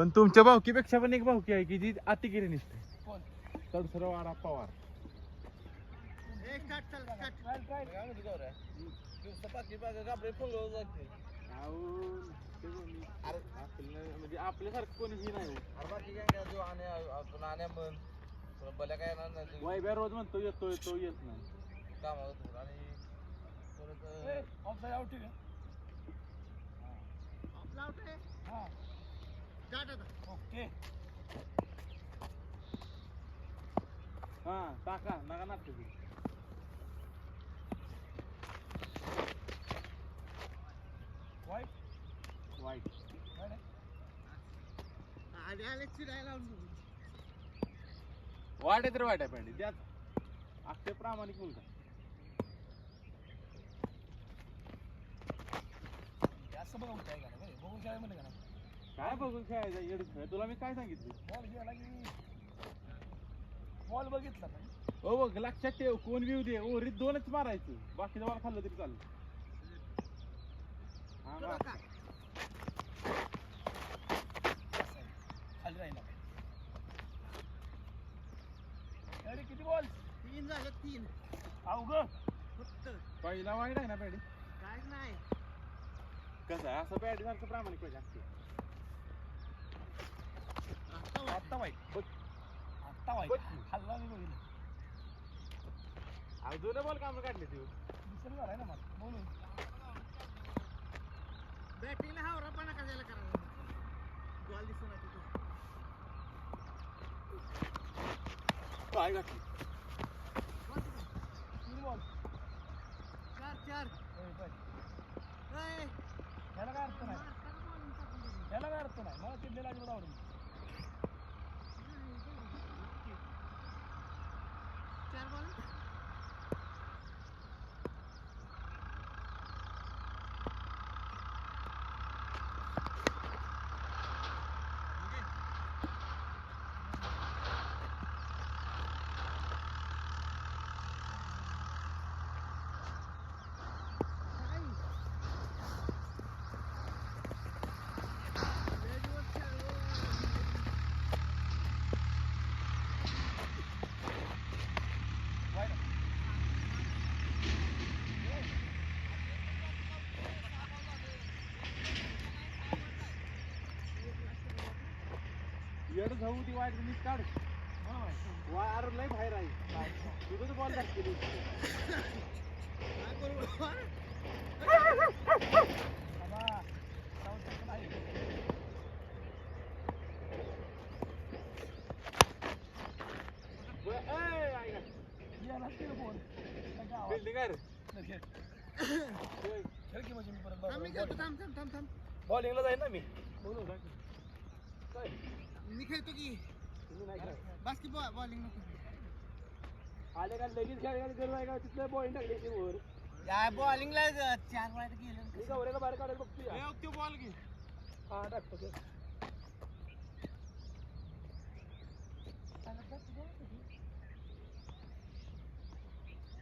पण तुमच्या भावकीपेक्षा पण एक भावकी आहे की जी अतिगिरी निसते. कोण? तडसरवाडा पवार. म्हणजे आपल्यासारखं कोणीही नाही वैभ्या रोज म्हणतो येतो येतो येत नाही. ऑफसाईड आउट ठीक आहे हा. ओके. हा टाका नका वाईट वाईट आहे. वाट आहे तर वाट आहे पाहिजे त्यात अक्षय प्रामाणिक मुलगा असं बघा काय का बघून खेळायमध्ये का काय बघून खेळायचं? येड खेळ. तुला मी काय सांगितलं? बॉल गेला की बॉल बघितला नाही. हो बघ लक्षात ठेव. कोण येऊ दे. ओरीत दोनच मारायचं. बाकीचं मला खाल्लं तरी चालेल. हा. खाली राहिला अरे किती बॉल तीन झाले तीन. अवघ फक्त. पहिला वाईट आहे ना पॅडी? काय नाही. कसं आहे? असं पॅडी सारखं प्रामाणिक पाहिजे असते. आत्ता बघ. आत्ता की. हल्ला मी बघितलं. अजून बॉल कामं काढले तू. दुसरं झालाय ना मला. बोलून बॅटिंगला हावरापणा कशाला करायला बॉल दिसत नाही तिथं. काय घातली? तीन बॉल. चार चार. ए, याला काय अर्थ नाही याला काय अर्थ नाही मला चिडलेला अजिबात आवडून चार बॉल वाईट येड जाऊ ती वाईट मी काढ वार लय बाहेर आहे तुझं बॉल घातली काय बरोबर बाबा साऊथ पण आहे याला ते बॉल बिल्डिंग आहे रे खेळ होय. खेळ की मी परत थांब मी खेळतो थांब थांब थांब थांब बॉलिंगला जाईन ना मी बोलू? काय? मी खेळतो की. तुम्ही नाही खेळत. बॉलिंग नको. आले का लगेच खेळायला गरज आहे का? तिथलं बॉईंग टाकली की वर. या बॉलिंगला चार गेले. मी गवऱ्याला बाहेर काढायला बघतो या. तो बॉल घे. हा टाकतो ते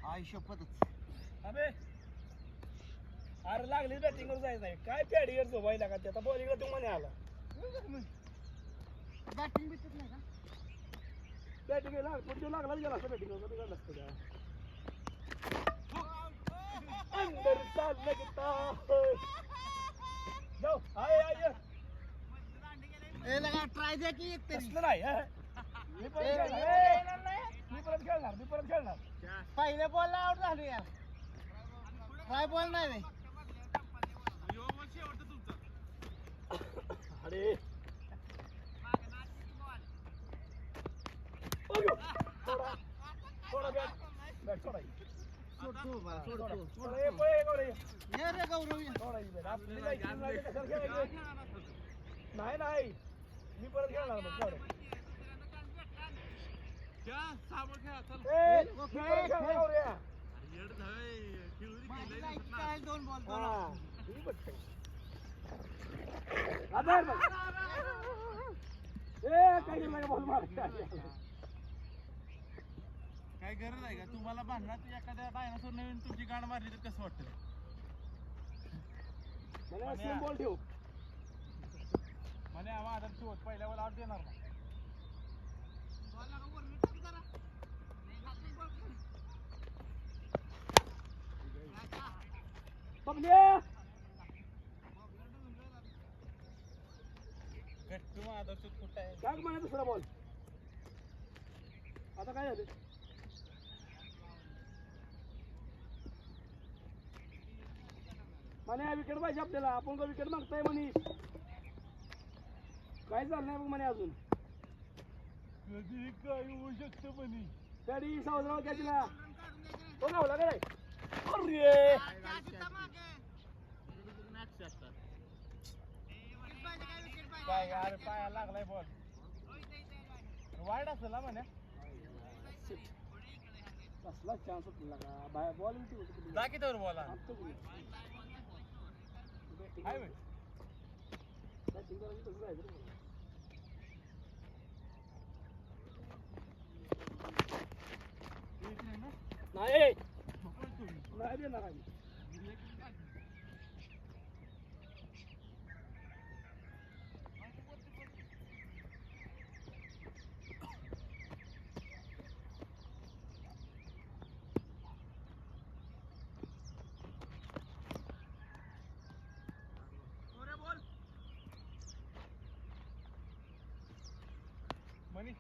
आई शपथच. अबे अरे लागली बॅटिंग वर जायचं आहे. काय पॅडीवर झोपायला का ते आता बॉलिंगला तू म्हणे आला. बॅटिंग बिटत नाही का? बॅटिंग लाग पुढे लागला गेला असं बॅटिंग वर बिघडलं असतं त्या अंदर चाललं की ताय. जाऊ आय आय. ए लगा ट्राय द्या की एक तरी. तसलं नाही हा. मी परत खेळणार मी परत खेळणार मी परत खेळणार. पहिल्या बॉलला आउट झालो यार. ट्राय बॉल नाही रे. अरे अयो, थोडा थोडा बॅट बॅट थोडा ही. सोडतो बा, थोडा सोडतो थोडा ये, पळे, गौरे. ये रे गौरव ये. थोडा ही बॅट. आपली जायची नाही, नाही मी परत खेळणार मग ए, दोन बॉल ए, काही बॉल मार काय गरज आहे का? तुम्हाला भांडणात एखाद्या डायनासोर नवीन तुमची गाड मारली तर कसं वाटतं? बॉल ठेव. म्हणे माझा शोध पहिल्या वेळेला आउट देणार ना कुठं आहे? टाक म्हणे दुसरा बॉल आता काय झालं? म्हणे विकेट पाहिजे आपल्याला. आपण का विकेट मागताय म्हणे. काय झालं नाही मग म्हणे अजून. कधी काय होऊ शकतं म्हणे? तरी सावधान घ्या तिला. नाही. तो गावला काय अरे! काय अरे पाया लागलाय बॉल. वाईट असेल ना म्हणे. कसला चान्स होता का बॉल जा की तर बॉल हाय बे. बॅटिंग करायची तसं जायचं रे. येत नाही ना? नाही पकड तुम्ही. नाही म्हणे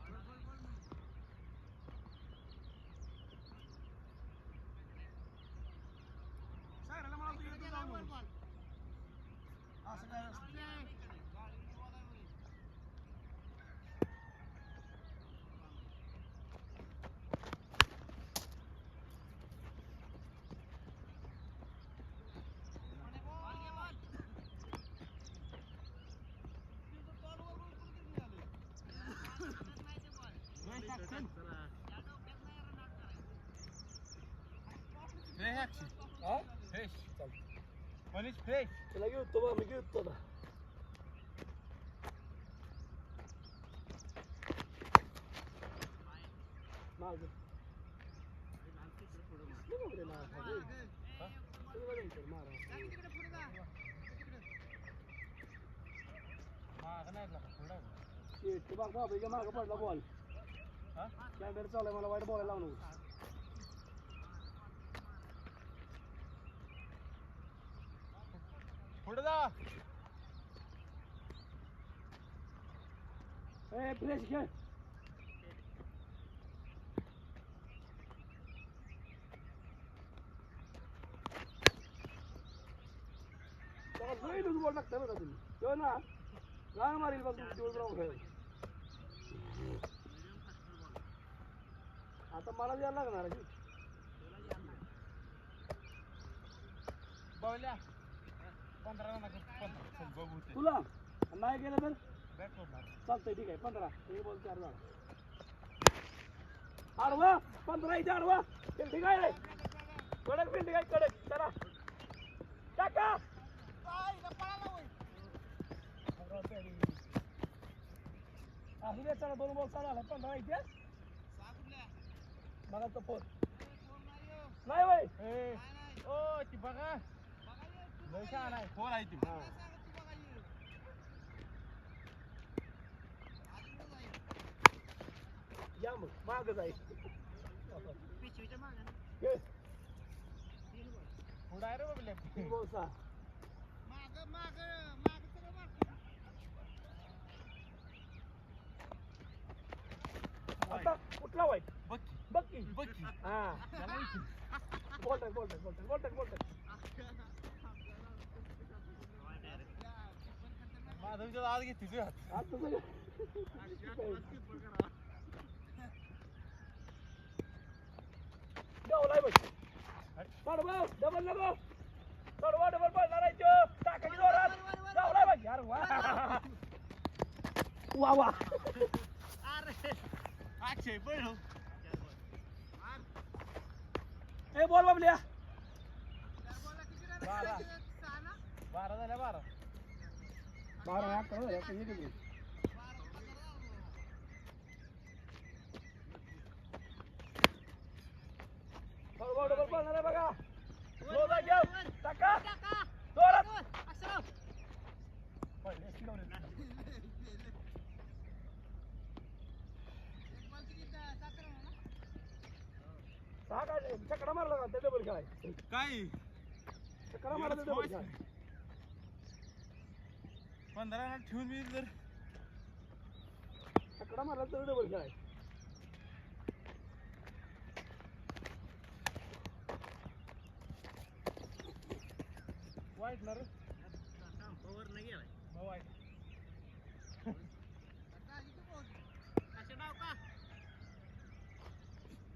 सागराला मला वाटतं इकडे जाऊ बोल, नको. बोल. असं काय असतं? लय लय हाकशील. हा? फ्रेश मनीष फ्रेश त्याला घेऊ तो मी घेऊ तो आता. मागं. मागं. हा? नाही मागं पडला बॉल? कॅमेरा चालू आहे मला वाईट बॉल लावून पुढं जा ए फ्रेश खेळ बॉल टाकता बघा तुम्ही तो ना रांग मारील बघ तुमची दिवस राहून आता मला द्यायला लागणार आहे. बावल्या. पंधरा रन पंधरा. चल बघू ते. तुला? नाही गेलं तर? बॅट सोडणार. चालतंय ठीक आहे. पंधरा. एक बॉल चार झाला. आडवा. पंधरा इथे आडवा. फिल्डिंग आहे. रे कडक फिल्डिंग आहे कडक. चला. टाका. असू दे चला दोन बॉल चालू आला पंधरा इथे. बघा तो फोन. नाही बाई. ओ ती बघा. छान आहे. ती? या मग माग जाईल पुढं आहे रे मागं, मागं, मागं. आता कुठला वाईट? बघ की, बघ की. हा. बोल बोल बोल बोल बोल आज घेते तुझ्या हात. आता सगळं डवलाय बघ. पडवा डबल नको. पडवा डबल पडणार आहे तो. टाकायची जोरात. डवलाय बघ. यार वा. वा वा. अरे. अक्षय पण हो. ए बोल बाबल्या त्या बॉलला किती रन बारा. आहेत? सहा ना? बारा झाल्या बारा बारा अकरा झाले आता एक एक. पडवा डबल पडणार आहे बघा जोरात घेऊ टाका टाका. जोरात वर, असं. पडले, स्पीड वर. चकडा मारला का ते डबल खेळाय खेळाय पंधरा रन ठेवून मी जर चकडा मारला तर डबल खेळाय वाईट ना रे वर नाही गेलाय वाईट.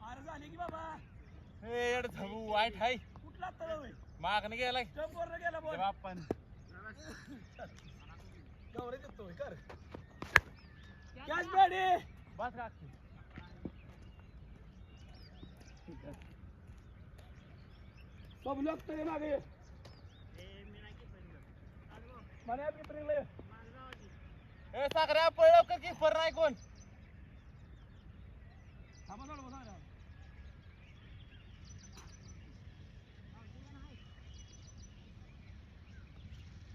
अरे झाली की बाबा. हे एड वाईट होय मागणं गेलाय जम्प वर गेला बोल. तेव्हा आपण गवरे देतो होय, कर. Catch buddy. बस का? सब लोग तरी मागे. ए, मी नाही की पहिलं. म्हणे आपली प्रिंगले मालगावाची. ए साखऱ्या पळव का किपर नाही कोण. थांबा थोडं बसा ना.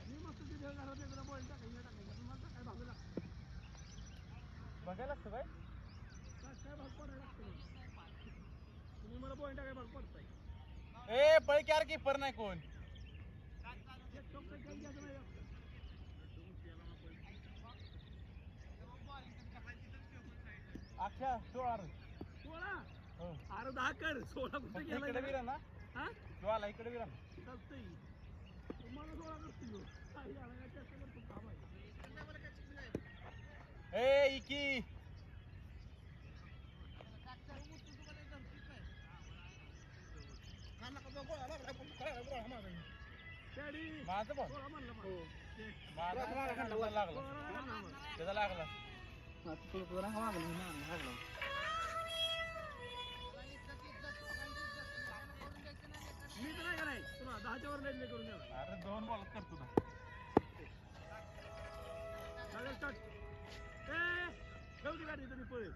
मी मस्त तिथे घरात एकदा बॉल टाकायचं टाकायचं पण मला काय भागलं लागतं. बघायला लागतं काय काय काय भाग पडायला लागतं मला. तुम्ही मला बॉल टाकाय भाग पडताय ए पळ की यार किपर नाही कोण. अक्षा सोळा. सोळा? हो. अरे दहा कर. सोळा कुठे इकडे गेला विरा ना हा? इकडे विरा चालतंय. तुम्हाला सोळा करतो काही आणायला चेष्टा करतो थांबा. ए इकी. माझं. ते, माझा लागला. त्याचा लागला. अरे दोन बॉल करतो ना ठेवली गाडी तुम्ही पळेल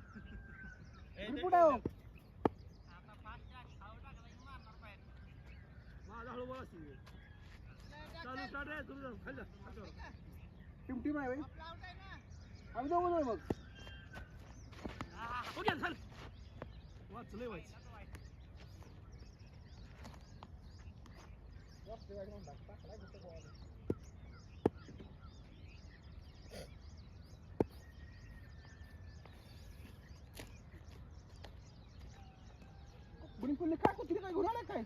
पुढे हो. आता फास्ट track, खाऊ टाकला की मारणार बाहेर. माझा हळू बोला असतील चालू स्टार्ट आहे तुम्ही जाऊ खाली जा हातावर. टीम टीम आहे भाई आपलं out आहे ना? आम्ही दोघं जाऊ मग ओके चल वाचलंय व्हायचं बुडी फुल्ली काय कुत्री काय घेऊन आला काय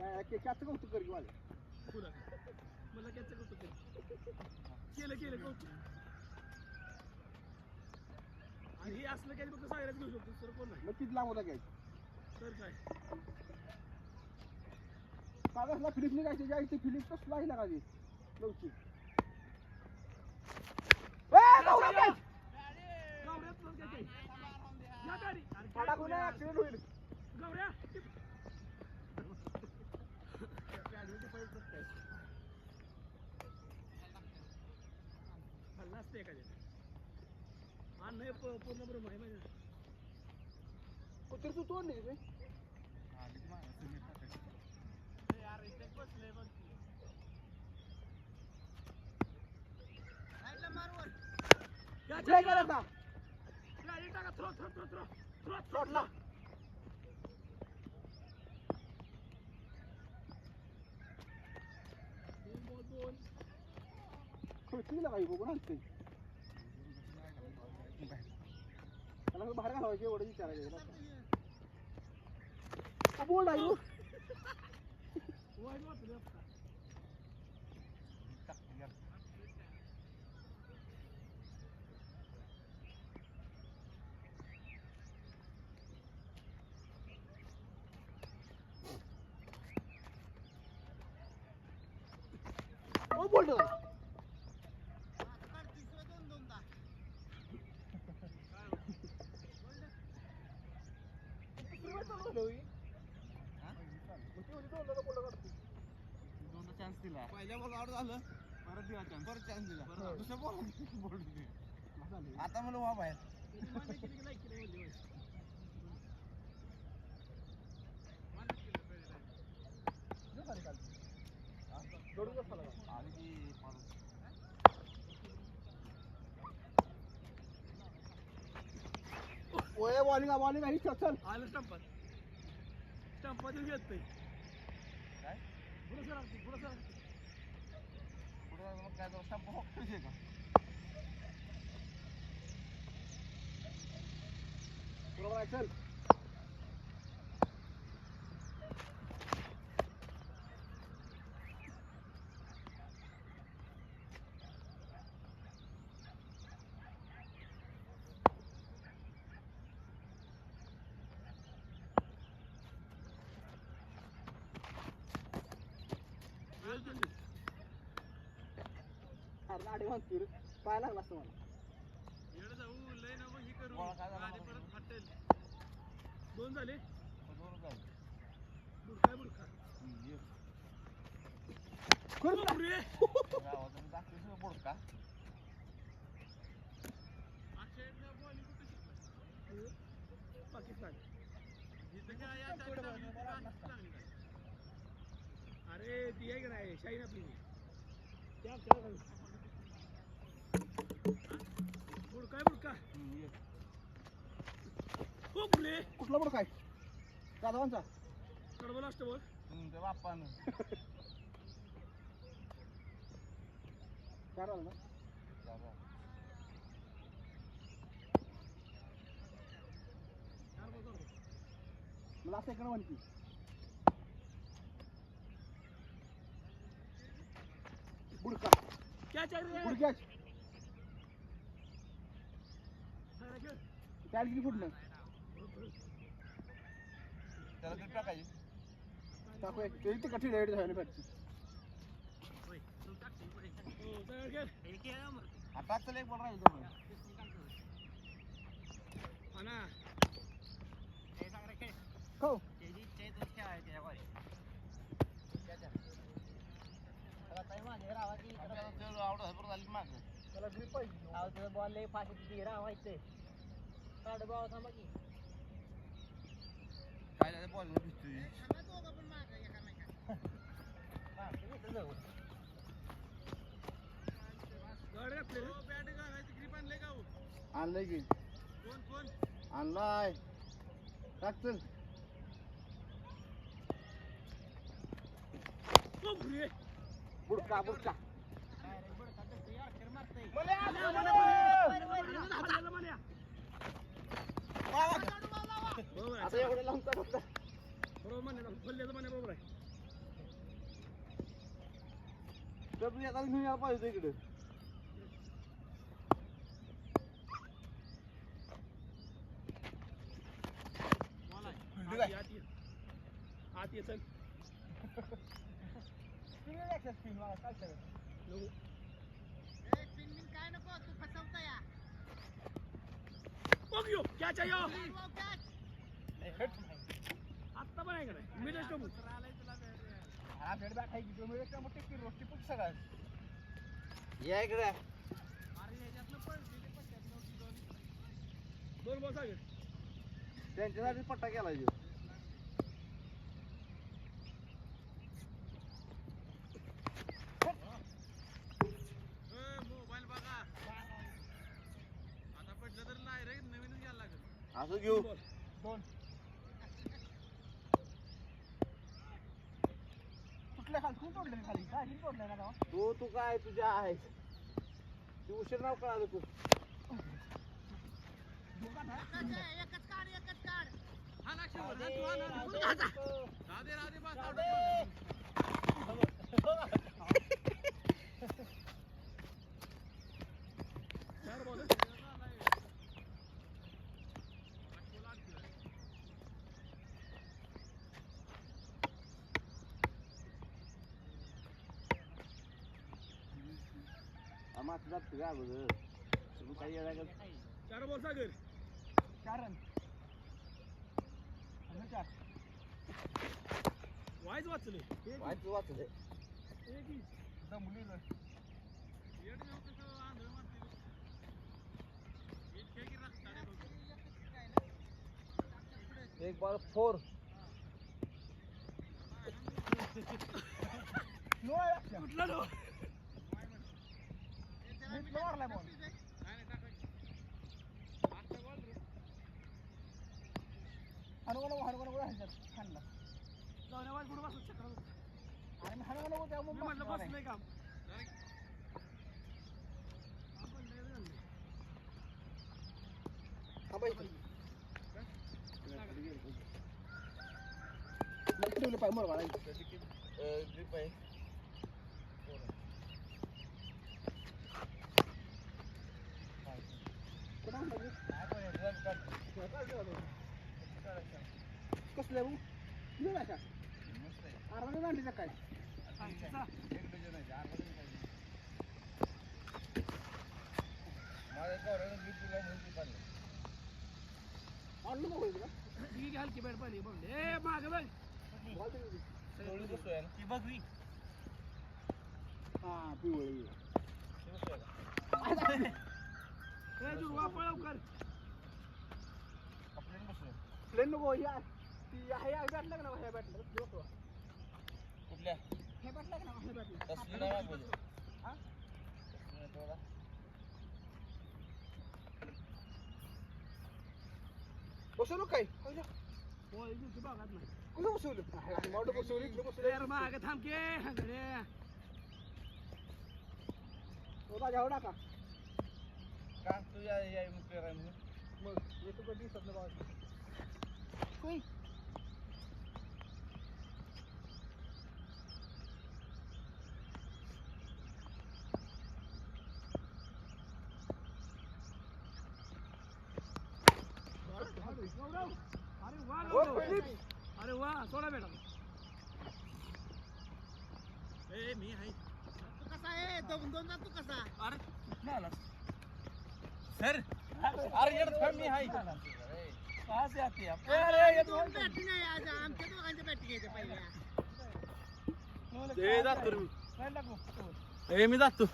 काय केकाचं कौतुक कर की माझं मला त्याचं कौतुक केलं. केलं केलं कौतुक आणि हे असलं काही फक्त घेऊ शकतो सर कोण नाही मग तिथं लांब होता घ्यायचं तर काय कागदला फिलिप निघायचे इथे फिलिप कसला आहे लागा ते लवची गावऱ्यात पण काय काय? या गाडी. अरे काय टाकून गावऱ्या? ऍक्सिडेंट होईल गावऱ्या. खाल्लं असतं एखाद्याने. नाही, प- पूर्ण बरोबर आहे माझ्या. कुत्री तू टाकायचं. ए, यार, इथेच बसलंय बघ की. साईडला मार वर. या, काय या, करायचा गाडी टाका, throw, throw, throw, throw. Throw, throw, तोडला दोन बॉल, दोन. खुर्ची लागाय बघून आणते त्याला असं बाहेर घालवायचे एवढं विचारायचं बोल आहे वाईट वाटलं आता. टाक, यार. हो बोल आता काढतीस रे दोन दोनदा. दोनदा चान्स दिला. पहिल्या बॉल आउट झालं. परत दिला चान्स परत चान्स दिला. दुसऱ्या बॉल बोल आता मला वा बाहेर आणि ती परत. ओए बॉलिंग बॉलिंग आहे चल. आलं स्टंपात येत नाही काय? पुढं सर पुढं सर. पुढं मग काय स्टंप का बरोबर आहे चल वेळ तुझी. अरे गाडी म्हणतो रे पाय लागला असतं मला. येडं जाऊ लय ना मग ही करू. गाडी? परत फाटेल. दोन झाले? दोन बुडका बुडका? पाकिस्तान? अरे ती आहे का नाही? शाहीन आपली त्या खेळा खाली. बुडका बुडका हम्म, ये. हो पुढे कुठला बरं काय जाधवांचा कडबल असतं बघ हम्म, ते बाप्पानं चार झालं ना. चार चार. मला असं इकडं म्हणती बुडका Catch आहे रे. बुडक्याच त्या किती फुटलं? त्याला ते टाकायची. टाकू एक. ते इथे कठी रेड झाली हो, खेळ. आता चल एक बॉल राहील. हो ते आवडत आहे, बरं झाली मागं. त्याला ग्रीप पाहिजे. बॉल फाशी राहायचंय साडे बाबा थांबा की काय झालं बॉल भिजतोय आणलंय का हो? आणलंय टाक चल हो. बुडका बुडका मान्या. बरोबर आता एवढं लांब काढू बरोबर मान्य पल्ल्याचं बरोबर आहे. तर तू घेऊन यायला पाहिजे इकडे आत ये, ये. चल. काय नको तू फसवता या बघ यो, catch आहे यो. आत्ता पण आहे का नाही? या इकडे. दोन. बॉल सांगेल त्यांच्यासाठी पट्टा केला ह्यो. मोबाईल बघा आता पडलं तर नाही रे नवीनच घ्यायला लागेल असं घेऊ दोन कुठल्या खाली तू तोडलं खाली काय तोडलं ना तू तू काय तुझ्या आहे तू उशीर नाव कळालं तू एकच आहे, मात जात तुझ्या अगोदर. तुम्ही काही येणार चार बॉल सागर. चार रन. चार. वायच वाचले. वायच वाचले. एक बॉल फोर कुठला कुठला मारलाय बॉल हनुमान हनुमान नको ह्याच्यात खानला जाऊन वाट पुढे बसू चक्र आणि हनुमान नको त्या मी म्हटलं मुंबई बसलंय काम ठेवलं पाय मर बाळा ग्रीप आहे कसलं आहे आरामाने मांडलीचा काय. आणलं नको इकडं. ही घ्या हलकी बॅट पाहिली बघ ए मागे बघ. ती बघवी हा पिवळी प्लेन नको या ती आहे या बॅटला का ना ह्या बॅटला कुठल्या? ह्या बॅटला का ना ह्या बॅटला. हा? तेवढा. बसवलं काय होय कुठं बसवलं मावडं बसवलं इकडं बसवलं मागे थांब के. हंगडे तो राजा हो का? का? तू या मुख्य राय म्हणून. मग येतो कधी सध्या नाही बाबा कोई अरे वा ओ गौरव. फिलिप अरे वा सोडा मॅडम ए मी आहे तू कसा आहे दोन दोनदा तू कसा अरे कुठं आलास सर? अरे येड थांब मी आहे. कहा से आते आप अरे दोन बॅटी नाही आज आमच्या दोघांच्या बॅटी घ्यायच्या पहिल्या. ए जातो. रे मी. ए मी जातो.